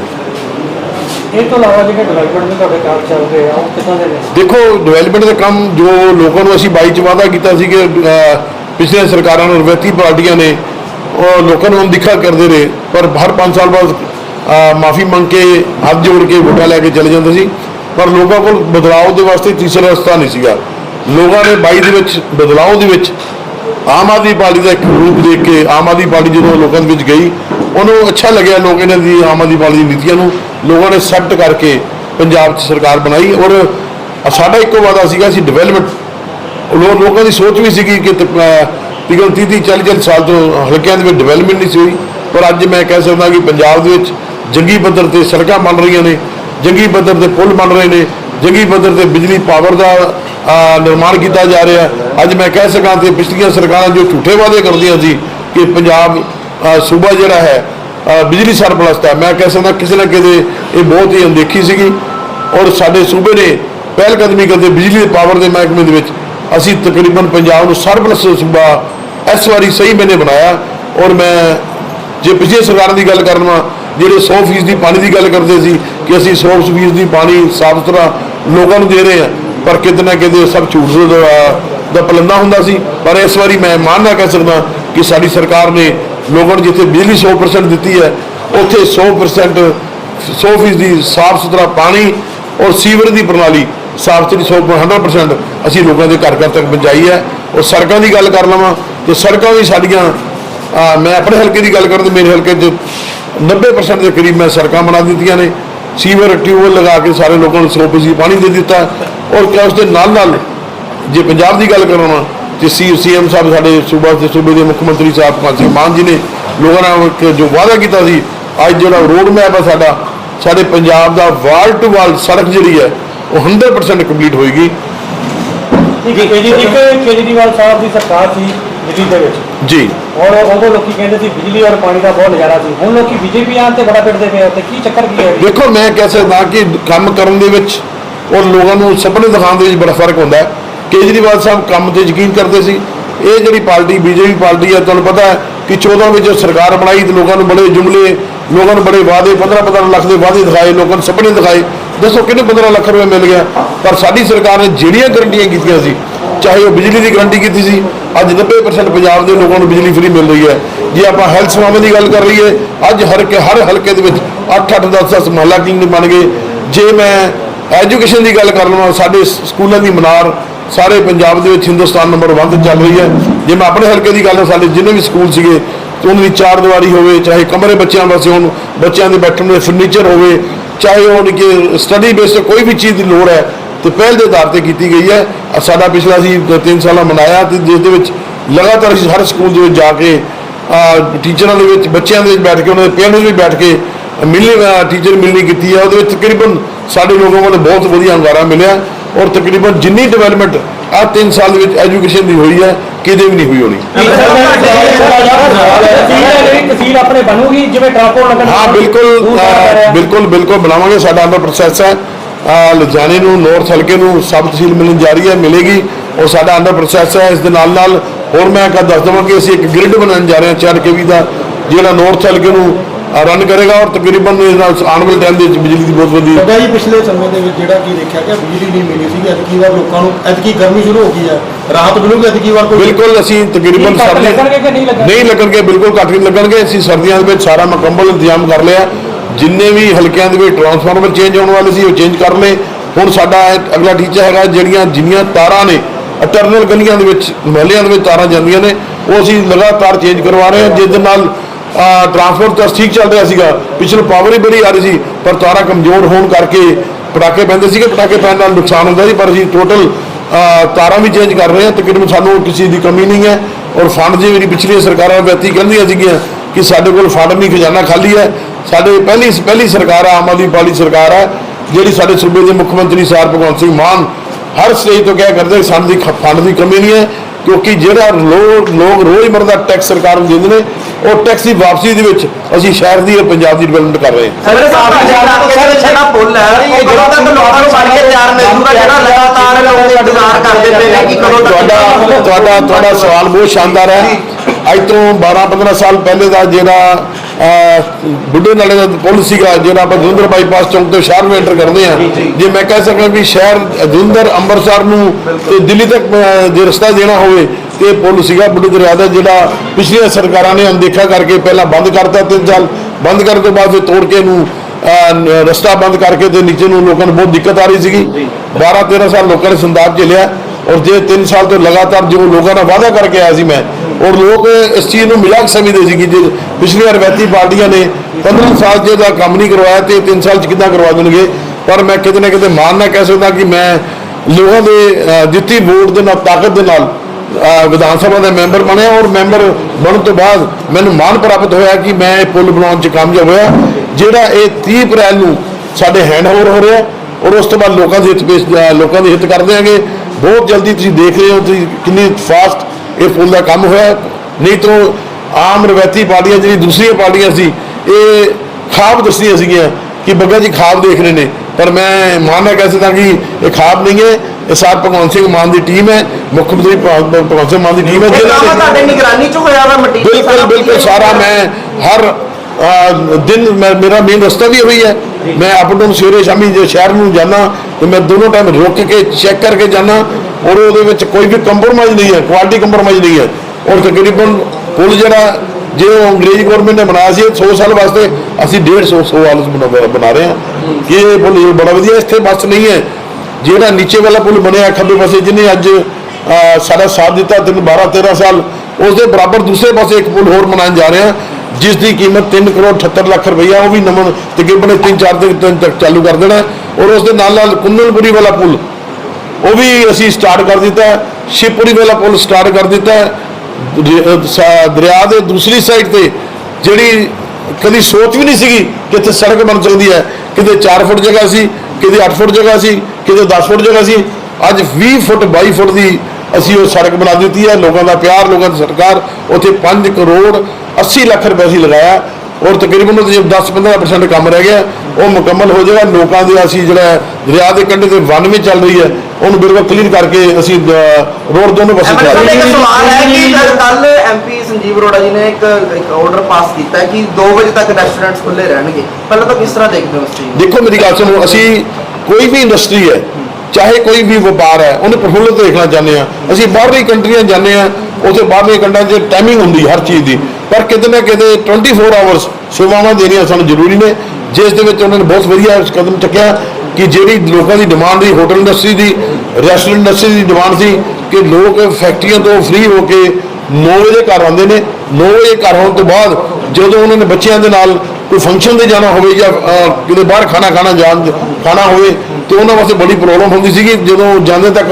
[SPEAKER 2] ਇਹ ਤੋਂ ਇਲਾਵਾ ਜਿਹੜੇ ਡਿਵੈਲਪਮੈਂਟ ਦੇ ਤੁਹਾਡੇ ਕੰਮ ਚੱਲ ਰਹੇ ਆ ਉਹ ਕਿੱਦਾਂ ਦੇ ਨੇ?
[SPEAKER 1] ਦੇਖੋ ਡਿਵੈਲਪਮੈਂਟ ਦਾ ਕੰਮ ਜੋ ਲੋਕਾਂ ਨੂੰ ਅਸੀਂ 22 ਚ ਵਾਅਦਾ ਕੀਤਾ ਸੀ ਕਿ ਅਹ, ਪਿਛਲੀਆਂ ਸਰਕਾਰਾਂ ਨੂੰ ਰਵੈਤੀ ਪਾਰਟੀਆਂ ਨੇ ਉਹ ਲੋਕਾਂ ਨੂੰ ਅਣਦੇਖਾ ਕਰਦੇ ਰਹੇ ਪਰ ਹਰ 5 ਸਾਲ ਬਾਅਦ ਮਾਫੀ ਮੰਗ ਕੇ ਹੱਥ ਜੋੜ ਕੇ ਵੋਟਾਂ ਲੈ ਕੇ ਚਲੇ ਜਾਂਦੇ ਸੀ। ਪਰ ਲੋਕਾਂ ਕੋਲ ਬਦਲਾਅ ਦੇ ਵਾਸਤੇ ਤੀਸਰਾ ਰਸਤਾ ਨਹੀਂ ਸੀਗਾ। ਲੋਕਾਂ ਨੇ 22 ਦੇ ਵਿੱਚ ਬਦਲਾਅ ਦੇ ਵਿੱਚ ਆਮ ਆਦਮੀ ਪਾਰਟੀ ਦਾ ਇੱਕ ਰੂਪ ਦੇਖ ਕੇ, ਆਮ ਆਦਮੀ ਪਾਰਟੀ ਜਦੋਂ ਲੋਕਾਂ ਦੇ ਵਿੱਚ ਗਈ, ਉਹਨੂੰ ਅੱਛਾ ਲੱਗਿਆ ਲੋਕ ਇਹਨਾਂ ਦੀ ਆਮ ਆਦਮੀ ਪਾਰਟੀ ਦੀ ਨੀਤੀਆਂ ਨੂੰ, ਲੋਕਾਂ ਨੇ ਐਕਸੈਪਟ ਕਰਕੇ ਪੰਜਾਬ 'ਚ ਸਰਕਾਰ ਬਣਾਈ ਔਰ ਸਾਡਾ ਇੱਕੋ ਵਾਦਾ ਸੀਗਾ, ਅਸੀਂ ਡਿਵੈਲਪਮੈਂਟ ਲੋਕਾਂ ਦੀ ਸੋਚ ਵੀ ਸੀਗੀ ਕਿ ਤਕਰੀਬਨ 30 30 40 40 ਸਾਲ ਤੋਂ ਹਲਕਿਆਂ ਦੇ ਵਿੱਚ ਡਿਵੈਲਪਮੈਂਟ ਨਹੀਂ ਸੀ ਹੋਈ, ਪਰ ਅੱਜ ਮੈਂ ਕਹਿ ਸਕਦਾ ਕਿ ਪੰਜਾਬ ਦੇ ਵਿੱਚ ਜੰਗੀ ਪੱਧਰ ਤੇ ਸੜਕਾਂ ਬਣ ਰਹੀਆਂ ਨੇ, ਜੰਗੀ ਪੱਧਰ ਤੇ ਪੁਲ ਬਣ ਰਹੇ ਨੇ ਜੰਗੀ ਪੱਧਰ ਤੇ ਬਿਜਲੀ ਪਾਵਰ ਦਾ ਨਿਰਮਾਣ ਕੀਤਾ ਜਾ ਰਿਹਾ। ਅੱਜ ਮੈਂ ਕਹਿ ਸਕਾਂ ਤੇ ਪਿਛਲੀਆਂ ਸਰਕਾਰਾਂ ਜੋ ਝੂਠੇ ਵਾਅਦੇ ਕਰਦੀਆਂ ਸੀ ਕਿ ਪੰਜਾਬ ਸੂਬਾ ਜਿਹੜਾ ਹੈ ਬਿਜਲੀ ਸਰਪਲਸ ਹੈ। ਮੈਂ ਕਹਿ ਸਕਦਾ ਕਿਸੇ ਨਾ ਕਿਤੇ ਇਹ ਬਹੁਤ ਹੀ ਅਣਦੇਖੀ ਸੀਗੀ। ਔਰ ਸਾਡੇ ਸੂਬੇ ਨੇ ਪਹਿਲ ਕਦਮੀ ਕਰਦੇ ਬਿਜਲੀ ਦੇ ਪਾਵਰ ਦੇ ਮਹਿਕਮੇ ਦੇ ਵਿੱਚ ਅਸੀਂ ਤਕਰੀਬਨ ਪੰਜਾਬ ਨੂੰ ਸਰਪਲਸ ਸੂਬਾ ਇਸ ਵਾਰੀ ਸਹੀ ਮੈਨੇ ਬਣਾਇਆ। ਔਰ ਮੈਂ, ਜੇ ਪਿਛਲੇ ਸਰਕਾਰਾਂ ਦੀ ਗੱਲ ਕਰਨਾ ਜਿਹੜੇ 100% ਦੀ ਪਾਣੀ ਦੀ ਗੱਲ ਕਰਦੇ ਸੀ ਕਿ ਅਸੀਂ 100% ਦੀ ਪਾਣੀ ਸਾਫ਼ ਸੁਥਰਾ ਲੋਕਾਂ ਨੂੰ ਦੇ ਰਹੇ ਹਾਂ, ਪਰ ਕਿਤੇ ਨਾ ਕਿਤੇ ਸਭ ਝੂਠ ਦਾ ਦਾ ਪਲੰਦਾ ਹੁੰਦਾ ਸੀ। ਪਰ ਇਸ ਵਾਰੀ ਮੈਂ ਮਾਣ ਨਾ ਕਹਿ ਸਕਦਾ ਕਿ ਸਾਡੀ ਸਰਕਾਰ ਨੇ ਲੋਕਾਂ ਨੂੰ ਜਿੱਥੇ ਬਿਜਲੀ 100% ਦਿੱਤੀ ਹੈ, ਉੱਥੇ 100% 100% ਦੀ ਸਾਫ਼ ਸੁਥਰਾ ਪਾਣੀ ਔਰ ਸੀਵਰ ਦੀ ਪ੍ਰਣਾਲੀ ਸਾਫ਼ ਸੁਥਰੀ 100% ਅਸੀਂ ਲੋਕਾਂ ਦੇ ਘਰ ਘਰ ਤੱਕ ਪਹੁੰਚਾਈ ਹੈ। ਔਰ ਸੜਕਾਂ ਦੀ ਗੱਲ ਕਰ ਲਵਾਂ, ਤੇ ਸੜਕਾਂ ਵੀ ਸਾਡੀਆਂ ਮੈਂ ਆਪਣੇ ਹਲਕੇ ਦੀ ਗੱਲ ਕਰਾਂ ਤੇ ਮੇਰੇ ਹਲਕੇ 'ਚ 90% ਦੇ ਕਰੀਬ ਮੈਂ ਸੜਕਾਂ ਬਣਾ ਦਿੱਤੀਆਂ ਨੇ। ਸੀਵਰ ਟਿਊਬਵੈਲ ਲਗਾ ਕੇ ਸਾਰੇ ਲੋਕਾਂ ਨੂੰ 100% ਪਾਣੀ ਦੇ ਦਿੱਤਾ। ਔਰ ਕਿਆ ਉਸ ਦੇ ਨਾਲ ਨਾਲ ਜੇ ਪੰਜਾਬ ਦੀ ਗੱਲ ਕਰਾਂ ਤੇ ਸੀ ਸੀਐਮ ਸਾਹਿਬ ਸਾਡੇ ਸੂਬਾ ਦੇ ਸੂਬੇ ਦੇ ਮੁੱਖ ਮੰਤਰੀ ਸਾਹਿਬ ਸਿੰਘ ਮਾਨ ਜੀ ਨੇ ਲੋਕਾਂ ਨਾਲ ਜੋ ਵਾਅਦਾ ਕੀਤਾ ਸੀ ਅੱਜ ਜਿਹੜਾ ਰੋਡ ਮੈਪ ਹੈ ਸਾਡਾ ਸਾਡੇ ਪੰਜਾਬ ਦਾ ਵਾਲ ਟੂ ਵਾਲ ਸੜਕ ਜਿਹੜੀ ਹੈ ਉਹ 100% ਕੰਪਲੀਟ ਹੋਏਗੀ
[SPEAKER 2] ਇੱਕ ਕੇਜਰੀਵਾਲ ਸਾਹਿਬ ਦੀ ਸਰਕਾਰ ਸੀ ਦਿੱਲੀ ਦੇ ਵਿੱਚ।
[SPEAKER 1] ਜੀ।
[SPEAKER 2] ਔਰ ਉਦੋਂ ਲੋਕੀ ਕਹਿੰਦੇ ਸੀ ਬਿਜਲੀ ਔਰ ਪਾਣੀ ਦਾ ਬਹੁਤ ਨਜ਼ਾਰਾ ਸੀ। ਹੁਣ ਲੋਕੀ ਬੀਜੇਪੀ ਆਉਣ ਤੇ ਬੜਾ ਪਿੱਟਦੇ ਪਏ ਆ ਤੇ ਕੀ ਚੱਕਰ ਕੀ ਹੈ?
[SPEAKER 1] ਦੇਖੋ, ਮੈਂ ਕਹਿ ਸਕਦਾ ਕਿ ਕੰਮ ਕਰਨ ਦੇ ਵਿੱਚ ਔਰ ਲੋਕਾਂ ਨੂੰ ਸੁਪਨੇ ਦਿਖਾਉਣ ਦੇ ਵਿੱਚ ਬੜਾ ਫ਼ਰਕ ਹੁੰਦਾ ਹੈ। ਕੇਜਰੀਵਾਲ ਸਾਹਿਬ ਕੰਮ ਤੇ ਯਕੀਨ ਕਰਦੇ ਸੀ। ਇਹ ਜਿਹੜੀ ਪਾਰਟੀ, ਬੀਜੇਪੀ ਪਾਰਟੀ ਹੈ, ਤੁਹਾਨੂੰ ਪਤਾ ਹੈ ਕਿ 14 ਵਿੱਚ ਸਰਕਾਰ ਬਣਾਈ ਤੇ ਲੋਕਾਂ ਨੂੰ ਬੜੇ ਜੁਮਲੇ, ਲੋਕਾਂ ਨੂੰ ਬੜੇ ਵਾਅਦੇ 15 15 ਲੱਖ ਦੇ ਵਾਅਦੇ ਦਿਖਾਏ, ਲੋਕਾਂ ਨੂੰ ਸੁਪਨੇ ਦਿਖਾਏ। ਦੱਸੋ ਕਿਹਨੂੰ 15 ਲੱਖ ਰੁਪਏ ਮਿਲ ਗਿਆ? ਪਰ ਸਾਡੀ ਸਰਕਾਰ ਨੇ ਜਿਹੜੀਆਂ ਗਰੰਟੀਆਂ ਕੀਤੀਆਂ ਸੀ ਚਾਹੇ ਉਹ ਬਿਜਲੀ ਦੀ ਗਰੰਟੀ ਕੀਤੀ ਸੀ, ਅੱਜ 90% ਪੰਜਾਬ ਦੇ ਲੋਕਾਂ ਨੂੰ ਬਿਜਲੀ ਫ੍ਰੀ ਮਿਲ ਰਹੀ ਹੈ। ਜੇ ਆਪਾਂ ਹੈਲਥ ਸੇਵਾਵਾਂ ਦੀ ਗੱਲ ਕਰ ਲਈਏ, ਅੱਜ ਹਰ ਕੇ ਹਰ ਹਲਕੇ ਦੇ ਵਿੱਚ 8 8 10 10 ਮਹੱਲਾ ਕਲੀਨਿਕ ਬਣ ਗਏ। ਜੇ ਮੈਂ ਐਜੂਕੇਸ਼ਨ ਦੀ ਗੱਲ ਕਰ ਲਵਾਂ, ਸਾਡੇ ਸਕੂਲਾਂ ਦੀ ਮਨਾਰ ਸਾਰੇ ਪੰਜਾਬ ਦੇ ਵਿੱਚ ਹਿੰਦੁਸਤਾਨ ਨੰਬਰ 1 ਤੇ ਚੱਲ ਰਹੀ ਹੈ। ਜੇ ਮੈਂ ਆਪਣੇ ਹਲਕੇ ਦੀ ਗੱਲ ਸਾਡੇ ਜਿੰਨੇ ਵੀ ਸਕੂਲ ਸੀਗੇ ਉਹਨਾਂ ਦੀ ਚਾਰ ਦੀਵਾਰੀ ਹੋਵੇ, ਚਾਹੇ ਕਮਰੇ ਬੱਚਿਆਂ ਵਾਸਤੇ ਹੋਣ, ਬੱਚਿਆਂ ਦੇ ਬੈਠਣ ਦੇ ਫਰਨੀਚਰ ਹੋਵੇ, ਚਾਹੇ ਉਹ ਕਿ ਸਟੱਡੀ ਬੇਸ ਤੇ ਕੋਈ ਵੀ ਚੀਜ਼ ਦੀ ਲੋੜ ਹੈ ਤੇ ਪਹਿਲ ਦੇ ਆਧਾਰ ਤੇ ਕੀਤੀ ਗਈ ਹੈ। ਸਾਡਾ ਪਿਛਲਾ ਅਸੀਂ 3 ਸਾਲਾਂ ਮਨਾਇਆ ਤੇ ਜਿਸ ਦੇ ਵਿੱਚ ਲਗਾਤਾਰ ਅਸੀਂ ਹਰ ਸਕੂਲ ਦੇ ਵਿੱਚ ਜਾ ਕੇ ਟੀਚਰਾਂ ਦੇ ਵਿੱਚ, ਬੱਚਿਆਂ ਦੇ ਵਿੱਚ ਬੈਠ ਕੇ, ਉਹਨਾਂ ਦੇ ਪੇਰੈਂਟਸ ਵੀ ਬੈਠ ਕੇ ਮਿਲਣੀ ਟੀਚਰ ਮਿਲਣੀ ਕੀਤੀ ਹੈ। ਉਹਦੇ ਵਿੱਚ ਤਕਰੀਬਨ ਸਾਡੇ ਲੋਕਾਂ ਵੱਲੋਂ ਬਹੁਤ ਵਧੀਆ ਹੰਗਾਰਾ ਮਿਲਿਆ ਔਰ ਤਕਰੀਬਨ ਜਿੰਨੀ ਡਿਵੈਲਪਮੈਂਟ ਆ 3 ਸਾਲ ਦੇ ਵਿੱਚ ਐਜੂਕੇਸ਼ਨ ਦੀ ਹੋਈ ਹੈ, ਕਿਤੇ ਵੀ ਨਹੀਂ ਹੋਈ ਹੋਣੀ।
[SPEAKER 2] ਤਹਿਸੀਲ ਆਪਣੇ ਬਣੂਗੀ ਜਿਵੇਂ ਟਰਾਂਸਪੋਰਟ ਲੱਗਣ
[SPEAKER 1] ਹਾਂ, ਬਿਲਕੁਲ ਬਿਲਕੁਲ ਬਿਲਕੁਲ ਬਣਾਵਾਂਗੇ, ਸਾਡਾ ਅੰਦਰ ਪ੍ਰੋਸੈਸ ਹੈ। ਅਹ, ਲੁਧਿਆਣੇ ਨੂੰ ਨਾਰਥ ਹਲਕੇ ਨੂੰ ਸਬ ਤਹਿਸੀਲ ਮਿਲਣ ਜਾ ਰਹੀ ਹੈ ਮਿਲੇਗੀ। ਔਰ ਸਾਡਾ ਅੰਦਰ ਪ੍ਰੋਸੈਸ ਹੈ ਇਸ ਦੇ ਨਾਲ ਨਾਲ ਹੋਰ ਮੈਂ ਕਹ ਦੱਸ ਦਵਾਂ ਕਿ ਅਸੀਂ ਇੱਕ ਗ੍ਰਿਡ ਬਣਾਉਣ ਜਾ ਰਹੇ ਹਾਂ 4 ਕੇਵੀ ਦਾ ਜਿਹੜਾ ਨਾਰਥ ਹਲਕੇ ਨੂੰ ਰਨ ਕਰੇਗਾ ਔਰ ਤਕਰੀਬਨ ਇਸ ਨਾਲ ਆਉਣ ਵਾਲੇ ਟਾਈਮ ਦੇ ਵਿੱਚ ਬਿਜਲੀ ਦੀ ਬਹੁਤ ਵਧੀਆ
[SPEAKER 3] ਪਤਾ ਜੀ ਪਿਛਲੇ ਸਮੇਂ ਦੇ ਵਿੱਚ ਜਿਹੜਾ ਕੀ ਦੇਖਿਆ ਕਿ ਬਿਜਲੀ ਨਹੀਂ ਮਿਲੀ ਸੀ ਐਤਕੀ ਵਾਰ ਲੋਕਾਂ ਨੂੰ ਐਤਕੀ ਗਰਮੀ ਸ਼ੁਰੂ ਹੋ ਗਈ ਹੈ ਰਾਹਤ ਮਿਲੂਗੀ ਐਤਕੀ ਵਾਰ ਕੋਈ?
[SPEAKER 1] ਬਿਲਕੁਲ ਅਸੀਂ ਤਕਰੀਬਨ ਸਰਦੀ
[SPEAKER 2] ਲੱਗਣਗੇ ਕਿ ਨਹੀਂ ਲੱਗਣਗੇ?
[SPEAKER 1] ਨਹੀਂ ਲੱਗਣਗੇ ਬਿਲਕੁਲ ਘੱਟ ਨਹੀਂ ਲੱਗਣਗੇ। ਅਸੀਂ ਸਰਦੀਆਂ ਦੇ ਵਿੱਚ ਸਾਰਾ ਮੁਕੰਮਲ ਇੰਤਜ਼ਾਮ ਕਰ ਲਿਆ। ਜਿੰਨੇ ਵੀ ਹਲਕਿਆਂ ਦੇ ਵਿੱਚ ਟਰਾਂਸਫਾਰਮਰ ਚੇਂਜ ਹੋਣ ਵਾਲੇ ਸੀ, ਉਹ ਚੇਂਜ ਕਰ ਲਏ। ਹੁਣ ਸਾਡਾ ਅਗਲਾ ਟੀਚਾ ਹੈਗਾ, ਜਿਹੜੀਆਂ ਜਿੰਨੀਆਂ ਤਾਰਾਂ ਨੇ ਅਟਰਨਲ ਗਲੀਆਂ ਦੇ ਵਿੱਚ, ਮਹੱਲਿਆਂ ਦੇ ਵਿੱਚ ਤਾਰਾਂ ਜਾਂਦੀਆਂ ਨੇ, ਉਹ ਅਸੀਂ ਲਗਾਤਾਰ ਚੇਂਜ ਕਰਵਾ ਰਹੇ ਹਾਂ। ਜਿਸ ਦੇ ਨਾਲ ਟਰਾਂਸਪੋਰਟ ਤਾਂ ਠੀਕ ਚੱਲ ਰਿਹਾ ਸੀਗਾ, ਪਿਛਲੇ ਪਾਵਰ ਹੀ ਬੜੀ ਆ ਰਹੀ ਸੀ, ਪਰ ਤਾਰਾਂ ਕਮਜ਼ੋਰ ਹੋਣ ਕਰਕੇ ਪਟਾਕੇ ਪੈਂਦੇ ਸੀਗੇ। ਪਟਾਕੇ ਪੈਣ ਨਾਲ ਨੁਕਸਾਨ ਹੁੰਦਾ ਸੀ, ਪਰ ਅਸੀਂ ਟੋਟਲ ਤਾਰਾਂ ਵੀ ਚੇਂਜ ਕਰ ਰਹੇ ਹਾਂ। ਤਕਰੀਬਨ ਸਾਨੂੰ ਕਿਸੇ ਦੀ ਕਮੀ ਨਹੀਂ ਹੈ। ਔਰ ਫੰਡ ਜੀ ਪਿਛਲੀਆਂ ਸਰਕਾਰਾਂ ਵਿਅਕਤੀ ਕਹਿੰਦੀਆਂ ਸੀਗੀਆਂ ਕਿ ਸਾਡੇ ਕੋਲ ਫੰਡ ਨਹੀਂ ਖਜ਼ਾਨਾ ਖਾਲੀ ਹੈ। ਸਾਡੇ ਪਹਿਲੀ ਪਹਿਲੀ ਸਰਕਾਰ ਆ ਆਮ ਆਦਮੀ ਪਾਰਟੀ ਸਰਕਾਰ ਹੈ ਜਿਹੜੀ ਸਾਡੇ ਸੂਬੇ ਦੇ ਮੁੱਖ ਮੰਤਰੀ ਸਾਹਿਬ ਭਗਵੰਤ ਸਿੰਘ ਮਾਨ ਹਰ ਸਟੇਜ ਤੋਂ ਕਿਹਾ ਕਰਦੇ ਸਾਨੂੰ ਦੀ ਫੰਡ ਦੀ ਕਮੀ ਨਹੀਂ ਹੈ ਕਿਉਂਕਿ ਜਿਹੜਾ ਲੋ- ਲੋਕ ਰੋਜ਼ਮਰ ਦਾ ਟੈਕਸ ਸਰਕਾਰ ਨੂੰ ਦਿੰਦੇ ਨੇ ਉਹ ਟੈਕਸ ਦੀ ਵਾਪਸੀ ਦੇ ਵਿੱਚ ਅਸੀਂ ਸ਼ਹਿਰ ਦੀ ਔਰ ਪੰਜਾਬ ਦੀ ਡਿਵੈਲਪਮੈਂਟ ਕਰ ਰਹੇ ਹਾਂ।
[SPEAKER 4] ਸਰ ਸਾਹਿਬ ਜਿਹੜਾ ਜਿਹੜਾ ਪੁੱਲ ਹੈ। ਉਹ ਕਦੋਂ ਤੱਕ ਲੋਕਾਂ ਨੂੰ ਬਣ ਕੇ ਤਿਆਰ ਮਿਲੂਗਾ ਜਿਹੜਾ ਲਗਾਤਾਰ ਲੋਕ ਇੰਤਜ਼ਾਰ ਕਰਦੇ ਪਏ ਨੇ ਕਿ ਕਦੋਂ ਤੱਕ
[SPEAKER 1] ਤੁਹਾਡਾ ਤੁਹਾਡਾ ਤੁਹਾਡਾ ਸਵਾਲ ਬਹੁਤ ਸ਼ਾਨਦਾਰ ਹੈ। ਅੱਜ ਤੋਂ 12 15 ਸਾਲ ਪਹਿਲੇ ਦਾ ਜਿਹੜਾ ਬੁੱਢੇ ਨਾਲੇ ਦਾ ਪੁਲ ਸੀਗਾ ਜਿਹੜਾ ਆਪਾਂ ਜਲੰਧਰ ਬਾਈਪਾਸ ਚੌਂਕ ਤੋਂ ਸ਼ਹਿਰ ਨੂੰ ਐਂਟਰ ਕਰਦੇ ਆ ਜੇ ਮੈਂ ਕਹਿ ਸਕਾਂ ਵੀ ਸ਼ਹਿਰ ਜਲੰਧਰ ਅੰਮ੍ਰਿਤਸਰ ਨੂੰ ਤੇ ਦਿੱਲੀ ਤੱਕ ਜੇ ਰਸਤਾ ਦੇਣਾ ਹੋਵੇ ਤੇ ਪੁਲ ਸੀਗਾ ਬੁੱਢੇ ਦਰਿਆ ਦਾ ਜਿਹੜਾ ਪਿਛਲੀਆਂ ਸਰਕਾਰਾਂ ਨੇ ਅਣਦੇਖਾ ਕਰਕੇ ਪਹਿਲਾਂ ਬੰਦ ਕਰਤਾ ਤਿੰਨ ਸਾਲ। ਬੰਦ ਕਰਨ ਤੋਂ ਬਾਅਦ ਫਿਰ ਤੋੜ ਕੇ ਨ- ਰਸਤਾ ਬੰਦ ਕਰਕੇ ਤੇ ਨੀਚੇ ਨੂੰ ਲੋਕਾਂ ਨੂੰ ਬਹੁਤ ਦਿੱਕਤ ਆ ਰਹੀ ਸੀਗੀ। 12 13 ਸਾਲ ਲੋਕਾਂ ਨੇ ਸੰਦਾਬ ਝੇਲਿਆ। ਔਰ ਜੇ 3 ਸਾਲ ਤੋਂ ਲਗਾਤਾਰ ਜੋ ਲੋਕਾਂ ਨਾਲ ਵਾਅਦਾ ਕਰਕੇ ਆਇਆ ਸੀ ਮੈਂ ਔਰ ਲੋਕ ਇਸ ਚੀਜ਼ ਨੂੰ ਮਜ਼ਾਕ ਸਮਝਦੇ ਸੀ ਕਿ ਜੇ ਪਿਛਲੀਆਂ ਰਵਾਇਤੀ ਪਾਰਟੀਆਂ ਨੇ 15 ਸਾਲ ਜੇ ਦਾ ਕੰਮ ਨਹੀਂ ਕਰਵਾਇਆ ਤੇ 3 ਸਾਲ ਚ ਕਿੱਦਾਂ ਕਰਵਾ ਦੇਣਗੇ? ਪਰ ਮੈਂ ਕਿਤੇ ਨਾ ਕਿਤੇ ਮਾਣ ਨਾ ਕਹਿ ਸਕਦਾ ਕਿ ਮੈਂ ਲੋਕਾਂ ਦੇ ਦਿੱਤੀ ਵੋਟ ਦੇ ਨਾਲ, ਤਾਕਤ ਦੇ ਨਾਲ ਵਿਧਾਨ ਸਭਾ ਦਾ ਮੈਂਬਰ ਬਣਿਆ ਔਰ ਮੈਂਬਰ ਬਣਨ ਤੋਂ ਬਾਅਦ ਮੈਨੂੰ ਮਾਣ ਪ੍ਰਾਪਤ ਹੋਇਆ ਕਿ ਮੈਂ ਇਹ ਪੁਲ ਬਣਾਉਣ 'ਚ ਕਾਮਯਾਬ ਹੋਇਆ, ਜਿਹੜਾ ਇਹ 30 ਅਪ੍ਰੈਲ ਨੂੰ ਸਾਡੇ ਹੈਂਡ ਓਵਰ ਹੋ ਰਿਹਾ ਔਰ ਉਸ ਤੋਂ ਬਾਅਦ ਲੋਕਾਂ ਦੇ ਹਿੱਤ ਪੇਸ਼ ਲੋਕਾਂ ਦੇ ਹਿੱਤ ਕਰ ਦਿਆਂਗੇ ਬਹੁਤ ਜਲਦੀ ਤੁਸੀਂ ਦੇਖ ਰਹੇ ਹੋ ਤੁਸੀਂ ਕਿੰਨੀ ਫਾਸਟ ਇਹ ਪੁਲ ਦਾ ਕੰਮ ਹੋਇਆ। ਨਹੀਂ ਤਾਂ ਆਮ ਰਵਾਇਤੀ ਪਾਰਟੀਆਂ ਜਿਹੜੀ ਦੂਸਰੀਆਂ ਪਾਰਟੀਆਂ ਸੀ ਇਹ ਖਾਬ ਦੱਸਦੀਆਂ ਸੀਗੀਆਂ ਕਿ ਬੱਗਾ ਜੀ ਖਾਬ ਦੇਖ ਰਹੇ ਨੇ। ਪਰ ਮੈਂ ਮਾਨ ਨਾਲ ਕਹਿ ਸਕਦਾ ਕਿ ਇਹ ਖਾਬ ਨਹੀਂ ਹੈ। ਇਹ ਸਾਰ ਭਗਵੰਤ ਸਿੰਘ ਮਾਨ ਦੀ ਟੀਮ ਹੈ। ਮੁੱਖ ਮੰਤਰੀ ਭਗਵੰਤ ਸਿੰਘ ਮਾਨ ਦੀ ਟੀਮ ਹੈ। ਜਿਹਦੇ
[SPEAKER 4] ਤੁਹਾਡੇ ਨਿਗਰਾਨੀ ਚ ਹੋਇਆ ਵਾ ਮੱਟੀ
[SPEAKER 1] ਬਿਲਕੁਲ ਬਿਲਕੁਲ ਸਾਰਾ ਮੈਂ ਹਰ ਦਿਨ ਮੈਂ- ਮੇਰਾ ਮੇਨ ਰਸਤਾ ਵੀ ਹੋਈ ਹੈ। ਮੈਂ ਅਪ ਸਵੇਰੇ ਸ਼ਾਮੀ ਜੇ ਸ਼ਹਿਰ ਨੂੰ ਜਾਣਾ ਤੇ ਮੈਂ ਦੋਨੋਂ ਟਾਈਮ ਰੁਕ ਕੇ ਚੈੱਕ ਕਰਕੇ ਜਾਣਾ ਔਰ ਉਹਦੇ ਵਿੱਚ ਕੋਈ ਵੀ ਕੰਪਰੋਮਾਈਜ਼ ਨਹੀਂ ਹੈ ਕੁਆਲਿਟੀ ਕੰਪਰੋਮਾਈਜ਼ ਨਹੀਂ ਹੈ। ਔਰ ਤਕਰੀਬਨ ਪੁਲ ਜਿਹੜਾ, ਜੇ ਉਹ ਅੰਗਰੇਜ਼ ਗਵਰਨਮੈਂਟ ਨੇ ਬਣਾਇਆ ਸੀ 100 ਸਾਲ ਵਾਸਤੇ ਅਸੀਂ 150 100 ਸਾਲ ਬਣਾ ਬਣਾ ਰਹੇ ਹਾਂ। ਕਿ ਇਹ ਪੁਲ ਬੜਾ ਵਧੀਆ ਇੱਥੇ ਬਸ ਨਹੀਂ ਹੈ। ਜਿਹੜਾ ਨੀਚੇ ਵਾਲਾ ਪੁਲ ਬਣਿਆ ਖੱਬੇ ਪਾਸੇ, ਜਿਹਨੇ ਅੱਜ ਸਾਡਾ ਸਾਥ ਦਿੱਤਾ ਤਿੰਨ 12 13 ਸਾਲ ਉਸ ਦੇ ਬਰਾਬਰ ਦੂਸਰੇ ਪਾਸੇ ਇੱਕ ਪੁਲ ਹੋਰ ਬਣਾਉਣ ਜਾ ਰਹੇ ਹਾਂ। ਜਿਸ ਦੀ ਕੀਮਤ 3 ਕਰੋੜ 78 ਲੱਖ ਰੁਪਈਆ, ਉਹ ਵੀ ਨਵਾਂ ਤਕਰੀਬਨ 3-4 ਦਿਨ ਦਿਨ ਤੱਕ ਚਾਲੂ ਕਰ ਦੇਣਾ ਔਰ ਉਸ ਦੇ ਨਾਲ ਨਾਲ ਕੁੰਨਲਪੁਰੀ ਵਾਲਾ ਪੁਲ, ਉਹ ਵੀ ਅਸੀਂ ਸਟਾਰਟ ਕਰ ਦਿੱਤਾ ਹੈ। ਸ਼ਿਵਪੁਰੀ ਵਾਲਾ ਪੁਲ ਸਟਾਰਟ ਕਰ ਦਿੱਤਾ ਦਰਿਆ ਦੇ ਦੂਸਰੀ ਸਾਈਡ ਤੇ ਜਿਹੜੀ ਕਦੀ ਸੋਚ ਵੀ ਨਹੀਂ ਸੀਗੀ ਕਿ ਇੱਥੇ ਸੜਕ ਬਣ ਸਕਦੀ ਹੈ। ਕਿਤੇ 4 ਫੁੱਟ ਜਗ੍ਹਾ ਸੀ, ਕਿਤੇ 8 ਫੁੱਟ ਜਗ੍ਹਾ ਸੀ, ਕਿਤੇ 10 ਫੁੱਟ ਜਗ੍ਹਾ ਸੀ। ਅੱਜ 20 ਫੁੱਟ 22 ਫੁੱਟ ਦੀ ਅਸੀਂ ਉਹ ਸੜਕ ਬਣਾ ਦਿੱਤੀ ਹੈ। ਲੋਕਾਂ ਦਾ ਪਿਆਰ, ਲੋਕਾਂ ਦੀ ਸਰਕਾਰ ਉੱਥੇ 5 ਕਰੋੜ 80 ਲੱਖ ਰੁਪਏ ਅਸੀਂ ਲਗਾਇਆ। ਔਰ ਤਕਰੀਬਨ ਉਹਦੇ 10-15% ਕੰਮ ਰਹਿ ਗਿਆ। ਉਹ ਮੁਕੰਮਲ ਹੋ ਜਾਏਗਾ। ਲੋਕਾਂ ਦੇ ਅਸੀਂ ਜਿਹੜਾ ਦਰਿਆ ਦੇ ਕੰਢੇ ਤੇ ਵਨ ਵੀ ਚੱਲ ਰਹੀ ਹੈ। ਉਹਨੂੰ ਬਿਲਕੁਲ ਕਲੀਅਰ ਕਰਕੇ ਅਸੀਂ ਰੋਡ ਦੋਨੋਂ ਪਾਸੇ ਚਲਾ ਰਹੇ
[SPEAKER 4] ਇੱਕ ਸਵਾਲ ਹੈ ਕਿ ਕੱਲ ਐਮਪੀ ਸੰਜੀਵ ਅਰੋੜਾ ਜੀ ਨੇ ਇੱਕ ਇੱਕ ਆਰਡਰ ਪਾਸ ਕੀਤਾ ਹੈ ਕਿ 2 ਵਜੇ ਤੱਕ ਰੈਸਟੋਰੈਂਟਸ ਖੁੱਲੇ ਰਹਿਣਗੇ। ਪਹਿਲਾਂ ਤਾਂ ਕਿਸ ਤਰ੍ਹਾਂ ਦੇਖਦੇ ਹੋ ਇਸ ਚੀਜ਼
[SPEAKER 1] ਦੇਖੋ ਮੇਰੀ ਗੱਲ ਸੁਣੋ ਅਸੀਂ ਕੋਈ ਵੀ ਇੰਡਸਟਰੀ ਹੈ ਚਾਹੇ ਕੋਈ ਵੀ ਵਪਾਰ ਹੈ ਉਹਨੂੰ ਪ੍ਰਫੁੱਲਤ ਦੇਖਣਾ ਚਾਹੁੰਦੇ ਆ ਅਸੀਂ ਬਾਹਰਲੀ ਕੰਟਰੀਆਂ ਜਾਂਦੇ ਆ ਉੱਥੇ ਬਾਹਰਲੀਆਂ ਕੰਟਰੀਆਂ 'ਚ ਟਾਈਮਿੰਗ ਹੁੰਦੀ ਹਰ ਚੀਜ਼ ਦੀ। ਪਰ ਕਿਤੇ ਨਾ ਕਿਤੇ 24 ਆਵਰਸ ਸੇਵਾਵਾਂ ਦੇਣੀਆਂ ਸਾਨੂੰ ਜ਼ਰੂਰੀ ਨੇ, ਜਿਸ ਦੇ ਵਿੱਚ ਉਹਨਾਂ ਨੇ ਬਹੁਤ ਵਧੀਆ ਕਦਮ ਚੁੱਕਿਆ ਕਿ ਜਿਹੜੀ ਲੋਕਾਂ ਦੀ ਡਿਮਾਂਡ ਸੀ ਹੋਟਲ ਇੰਡਸਟਰੀ ਦੀ ਰੈਸਟੋਰੈਂਟ ਇੰਡਸਟਰੀ ਦੀ ਡਿਮਾਂਡ ਸੀ ਕਿ ਲੋਕ ਫੈਕਟਰੀਆਂ ਤੋਂ ਫ੍ਰੀ ਹੋ ਕੇ 9 ਵਜੇ ਘਰ ਆਉਂਦੇ ਨੇ। 9 ਵਜੇ ਘਰ ਆਉਣ ਤੋਂ ਬਾਅਦ ਜਦੋਂ ਉਹਨਾਂ ਨੇ ਬੱਚਿਆਂ ਦੇ ਨਾਲ ਕੋਈ ਫੰਕਸ਼ਨ ਤੇ ਜਾਣਾ ਹੋਵੇ ਜਾਂ ਕਿਤੇ ਬਾਹਰ ਖਾਣਾ ਖਾਣਾ ਜਾਣ, ਖਾਣਾ ਹੋਵੇ ਤੇ ਉਹਨਾਂ ਵਾਸਤੇ ਬੜੀ ਪ੍ਰੋਬਲਮ ਹੁੰਦੀ ਸੀਗੀ। ਜਦੋਂ ਜਾਂਦੇ ਤੱਕ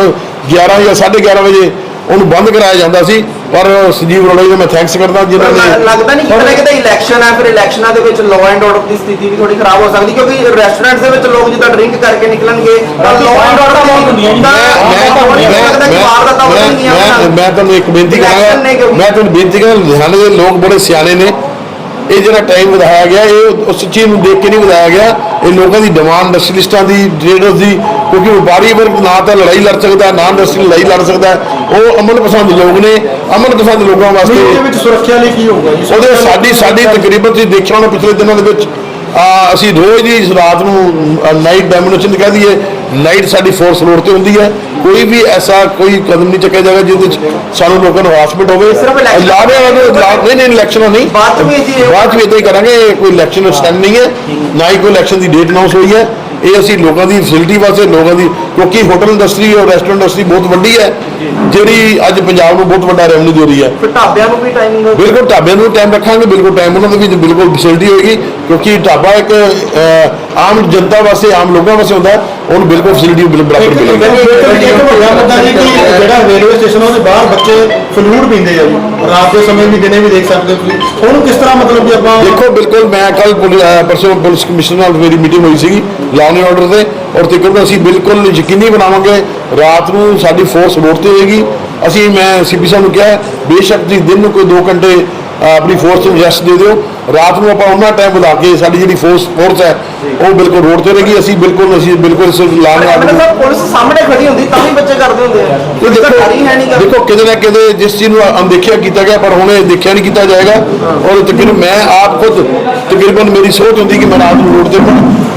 [SPEAKER 1] 11 ਜਾਂ 11:30 ਵਜੇ ਉਹਨੂੰ ਬੰਦ ਕਰਾਇਆ ਜਾਂਦਾ ਸੀ ਪਰ ਸੰਜੀਵ ਜੀ ਦਾ ਮੈਂ ਥੈਂਕਸ ਕਰਦਾ ਜਿਨ੍ਹਾਂ ਨੇ
[SPEAKER 4] ਲੱਗਦਾ ਨਹੀਂ ਕਿਤੇ ਨਾ ਕਿਤੇ ਇਲੈਕਸ਼ਨ ਹੈ ਫਿਰ ਇਲੈਕਸ਼ਨਾਂ ਦੇ ਵਿੱਚ ਲਾਅ ਐਂਡ ਆਰਡਰ ਦੀ ਸਥਿਤੀ ਵੀ ਥੋੜੀ ਖਰਾਬ ਹੋ ਸਕਦੀ ਕਿਉਂਕਿ ਰੈਸਟੋਰੈਂਟਸ ਦੇ ਵਿੱਚ ਲੋਕ ਜਿੱਦਾਂ ਡਰਿੰਕ ਕਰਕੇ ਨਿਕਲਣਗੇ ਤਾਂ ਲਾਅ ਐਂਡ ਆਰਡਰ ਬਹੁਤ ਹੁੰਦੀਆਂ ਜੀ
[SPEAKER 1] ਮੈਂ ਮੈਂ ਤੁਹਾਨੂੰ ਇੱਕ ਬੇਨਤੀ
[SPEAKER 4] ਨੇ
[SPEAKER 1] ਕਰਾਂਗਾ ਮੈਂ ਤੁਹਾਨੂੰ ਬੇਨਤੀ ਕਰਾਂ ਲੁਧਿਆਣੇ ਦੇ ਲੋਕ ਬੜੇ ਸਿਆਣੇ ਨੇ। ਇਹ ਜਿਹੜਾ ਟਾਈਮ ਵਧਾਇਆ ਗਿਆ ਇਹ ਉਸ ਚੀਜ਼ ਨੂੰ ਦੇਖ ਕੇ ਨਹੀਂ ਵਧਾਇਆ ਗਿਆ। ਇਹ ਲੋਕਾਂ ਦੀ ਡਿਮਾਂਡ ਇੰਡਸਟਰੀਲਿਸਟਾਂ ਦੀ ਟ੍ਰੇਡਰਸ ਦੀ ਕਿਉਂਕਿ ਵਪਾਰੀ ਵਰਗ ਨਾ ਤਾਂ ਲੜਾਈ ਲੜ ਸਕਦਾ ਨਾ ਇੰਡਸਟਰੀ ਲੜਾਈ ਲੜ ਸਕਦਾ। ਉਹ ਅਮਨ ਪਸੰਦ ਲੋਕ ਨੇ ਅਮਨ ਪਸੰਦ ਲੋਕਾਂ
[SPEAKER 3] ਇਹਦੇ
[SPEAKER 1] ਵਾਸਤੇ
[SPEAKER 3] ਵਿੱਚ ਸੁਰੱਖਿਆ ਲਈ ਕੀ ਹੋਊਗਾ ਜੀ?
[SPEAKER 1] ਉਹਦੇ ਸਾਡੀ ਸਾਡੀ ਤਕਰੀਬਨ ਤੁਸੀਂ ਦੇਖਿਆ ਹੋਣਾ ਪਿਛਲੇ ਦਿਨਾਂ ਦੇ ਵਿੱਚ ਅਸੀਂ ਰੋਜ਼ ਦੀ ਰਾਤ ਨੂੰ ਨਾਈਟ ਡੈਮੋਨੇਸ਼ਨ ਕਹਿ ਦਈਏ ਨਾਈਟ ਸਾਡੀ ਫੋਰਸ ਰੋਡ ਤੇ ਹੁੰਦੀ ਹੈ। ਕੋਈ ਵੀ ਐਸਾ ਕੋਈ ਕਦਮ ਨਹੀਂ ਚੱਕਿਆ ਜਾਏਗਾ ਜਿਹਦੇ ਵਿੱਚ ਸਾਨੂੰ ਲੋਕਾਂ ਨੂੰ ਹਰਾਸਮੈਂਟ ਹੋਵੇ। ਵਾਲੇ ਨਹੀਂ ਨਹੀਂ ਇਲੈਕਸ਼ਨ ਨਹੀਂ।
[SPEAKER 4] ਬਾਅਦ 'ਚ ਵੀ ਜੀ ਇਹ-
[SPEAKER 1] ਬਾਅਦ ਚ ਵੀ ਇਦਾਂ ਹੀ ਕਰਾਂਗੇ ਕੋਈ ਇਲੈਕਸ਼ਨ ਸਟੈਂਡ ਨਹੀਂ ਹੈ ਨਾ ਹੀ ਕੋਈ ਇਲੈਕਸ਼ਨ ਦੀ ਡੇਟ ਅਨਾਉਂਸ ਹੋਈ ਹੈ। ਇਹ ਅਸੀਂ ਲੋਕਾਂ ਦੀ ਫੈਸਿਲਿਟੀ ਵਾਸਤੇ ਲੋਕਾਂ ਦੀ ਕਿਉਂਕਿ ਹੋਟਲ ਇੰਡਸਟਰੀ ਔਰ ਰੈਸਟੋਰੈਂਟ ਇੰਡਸਟਰੀ ਬਹੁਤ ਵੱਡੀ ਹੈ ਜਿਹੜੀ ਅੱਜ ਪੰਜਾਬ ਨੂੰ ਬਹੁਤ ਵੱਡਾ ਰੈਵਨਿਊ ਦੇ ਰਹੀ ਹੈ।
[SPEAKER 4] ਫਿਰ ਢਾਬਿਆਂ ਨੂੰ ਵੀ ਟਾਈਮਿੰਗ
[SPEAKER 1] ਬਿਲਕੁਲ ਢਾਬਿਆਂ ਨੂੰ ਟਾਈਮ ਰੱਖਾਂਗੇ ਬਿਲਕੁਲ ਟਾਈਮ ਉਹਨਾਂ ਦੇ ਵਿੱਚ ਬਿਲਕੁਲ ਫੈਸਿਲਿਟੀ ਹੋਏਗੀ ਕਿਉਂਕਿ ਢਾਬਾ ਇੱਕ ਆਮ ਜਨਤਾ ਵਾਸਤੇ ਆਮ ਲੋਕਾਂ ਵਾਸਤੇ ਹੁੰਦਾ ਉਹਨੂੰ ਬਿਲਕੁਲ ਫੈਸਿਲਿਟੀ ਬਿਲਕੁਲ ਬਰਾਬਰ ਮਿਲੇਗੀ।
[SPEAKER 3] ਇੱਕ ਵੱਡਾ ਮੁੱਦਾ ਜੀ ਕਿ ਜਿਹੜਾ ਰੇਲਵੇ ਸਟੇਸ਼ਨ ਉਹਦੇ ਬਾਹਰ ਬੱਚੇ ਫਲੂਡ ਪੀਂਦੇ ਆ ਰਾਤ ਦੇ ਸਮੇਂ ਵੀ ਦਿਨੇ ਵੀ ਦੇਖ ਸਕਦੇ ਹੋ ਤੁਸੀਂ। ਉਹਨੂੰ ਕਿਸ ਤਰ੍ਹਾਂ ਮਤਲਬ ਕਿ ਆਪਾਂ
[SPEAKER 1] ਦੇਖੋ ਬਿਲਕੁਲ ਮੈਂ ਕੱਲ ਪਰਸੋਂ ਪੁਲਿਸ ਕਮਿਸ਼ਨਰ ਨਾਲ ਮੇਰੀ ਮੀਟਿੰਗ ਹੋਈ ਸੀਗੀ ਲਾਅ ਐਂਡ ਆਰਡਰ ਤੇ। ਔਰ ਤਕਰੀਬਨ ਅਸੀਂ ਬਿਲਕੁਲ ਯਕੀਨੀ ਬਣਾਵਾਂਗੇ ਰਾਤ ਨੂੰ ਸਾਡੀ ਫੋਰਸ ਰੋਡ ਤੇ ਹੋਏਗੀ। ਅਸੀਂ ਮੈਂ ਸੀਪੀ ਸਾਹਿਬ ਨੂੰ ਕਿਹਾ ਬੇਸ਼ੱਕ ਤੁਸੀਂ ਦਿਨ ਨੂੰ ਕੋਈ 2 ਘੰਟੇ ਆਪਣੀ ਫੋਰਸ ਨੂੰ ਰੈਸਟ ਦੇ ਦਿਓ। ਰਾਤ ਨੂੰ ਆਪਾਂ ਉਹਨਾਂ ਟਾਈਮ ਵਧਾ ਕੇ ਸਾਡੀ ਜਿਹੜੀ ਫੋਰਸ ਫੋਰਸ ਹੈ ਉਹ ਬਿਲਕੁਲ ਰੋਡ ਤੇ ਰਹੇਗੀ। ਅਸੀਂ ਬਿਲਕੁਲ ਅਸੀਂ ਬਿਲਕੁਲ
[SPEAKER 4] ਐਮਐਲਏ
[SPEAKER 1] ਆਰਡਰ
[SPEAKER 4] ਸਾਹਿਬ ਪੁਲਿਸ ਸਾਹਮਣੇ ਖੜੀ ਹੁੰਦੀ ਤਾਂ ਵੀ ਬੱਚੇ ਕਰਦੇ ਹੁੰਦੇ ਆ।
[SPEAKER 1] ਦੇਖੋ। ਦੇਖੋ ਕਿਤੇ ਨਾ ਕਿਤੇ ਜਿਸ ਚੀਜ਼ ਨੂੰ ਅਣਦੇਖਿਆ ਕੀਤਾ ਗਿਆ ਪਰ ਹੁਣ ਇਹ ਦੇਖਿਆ ਨਹੀਂ ਕੀਤਾ ਜਾਏਗਾ। ਔਰ ਤਕਰੀਬਨ ਮੈਂ ਆਪ ਖੁਦ ਤਕਰੀਬਨ ਮੇਰੀ ਸੋਚ ਹੁੰਦੀ ਕਿ ਮੈਂ ਰਾਤ ਨੂੰ ਰੋਡ ਤੇ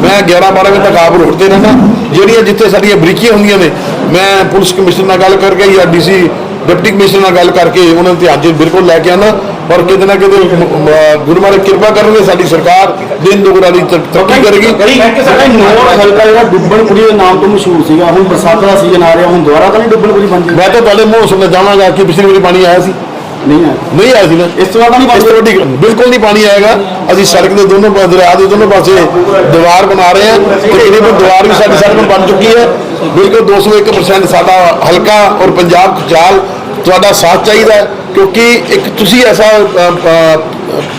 [SPEAKER 1] ਮੈਂ 11 12 ਵਜੇ ਤੱਕ ਆਪ ਰੋਡ ਤੇ ਰਹਿਣਾ ਜਿਹੜੀਆਂ ਜਿੱਥੇ ਸਾਡੀਆਂ ਬਰੀਕੀਆਂ ਹੁੰਦੀਆਂ ਨੇ ਮੈਂ ਪੁਲਿਸ ਕਮਿਸ਼ਨਰ ਨਾਲ ਗੱਲ ਕਰਕੇ ਜਾਂ ਡੀਸੀ ਡਿਪਟੀ ਕਮਿਸ਼ਨਰ ਨਾਲ ਗੱਲ ਕਰਕੇ ਉਹਨਾਂ ਧਿਆਨ 'ਚ ਬਿਲਕੁਲ ਲੈ ਕੇ ਆਣਾ ਔਰ ਕਿਤੇ ਨਾ ਕਿਤੇ ਗੁਰੂ ਮਹਾਰਾਜ ਕਿਰਪਾ ਕਰਨਗੇ ਸਾਡੀ ਸਰਕਾਰ ਦਿਨ ਦੁਗਣਾ ਦੀ ਤਰ- ਤਰੱਕੀ ਕਰੇਗੀ।
[SPEAKER 5] ਸਾਡਾ ਨੋਰ ਹਲਕਾ ਜਿਹੜਾ ਡੁੱਬਣਪੁਰੀ ਦੇ ਨਾਮ ਤੋਂ ਮਸ਼ਹੂਰ ਸੀਗਾ। ਹੁਣ ਬਰਸਾਤ ਦਾ ਸੀਜ਼ਨ ਆ ਰਿਹਾ ਹੁਣ ਦੁਬਾਰਾ ਤਾਂ ਨਹੀਂ ਡੁੱਬਣਪੁਰੀ ਬਣ ਜਾਏਗੀ
[SPEAKER 1] ਮੈਂ ਤਾਂ ਤੁਹਾਡੇ ਮੂੰਹ ਸੁਣਨਾ ਚਾਹਾਂਗਾ ਕਿ ਪਿਛਲੀ ਵਾਰੀ ਪਾਣੀ ਆਇਆ ਸੀ।
[SPEAKER 5] ਨਹੀਂ ਹੈ
[SPEAKER 1] ਨਹੀਂ ਆਇਆ ਸੀ ਨਾ।
[SPEAKER 5] ਇਸ ਤੋਂ ਬਾਅਦ ਨਹੀਂ
[SPEAKER 1] ਇਸ ਤੋਂ ਵੱਡੀ ਗੱਲ- ਬਿਲਕੁਲ ਨਹੀਂ ਪਾਣੀ ਆਏਗਾ। ਅਸੀਂ ਸੜਕ ਦੇ ਦੋਨੋਂ ਪਾਸੇ ਦਰਿਆ ਦੇ ਦੋਨੋਂ ਪਾਸੇ ਦੀਵਾਰ ਬਣਾ ਰਹੇ ਹਾਂ। ਤਕਰੀਬਨ ਦੀਵਾਰ ਵੀ ਸਾਡੀ ਸੜਕ ਬਣ ਚੁੱਕੀ ਹੈ। ਬਿਲਕੁਲ 201% ਸਾਡਾ ਹਲਕਾ ਔਰ ਪੰਜਾਬ ਖੁਸ਼ਹਾਲ ਤੁਹਾਡਾ ਸਾਥ ਚਾਹੀਦਾ ਕਿਉਂਕਿ ਇੱਕ ਤੁਸੀਂ ਐਸਾ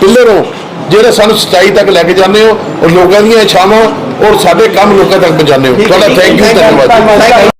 [SPEAKER 1] ਪਿੱਲਰ ਹੋ ਜਿਹੜੇ ਸਾਨੂੰ ਸੱਚਾਈ ਤੱਕ ਲੈ ਕੇ ਜਾਂਦੇ ਹੋ ਔਰ ਲੋਕਾਂ ਦੀਆਂ ਇਛਾਵਾਂ ਔਰ ਸਾਡੇ ਕੰਮ ਲੋਕਾਂ ਤੱਕ ਪਹੁੰਚਾਉਂਦੇ ਹੋ। ਤੁਹਾਡਾ ਥੈਂਕ ਯੂ
[SPEAKER 4] ਧੰਨਵਾਦ।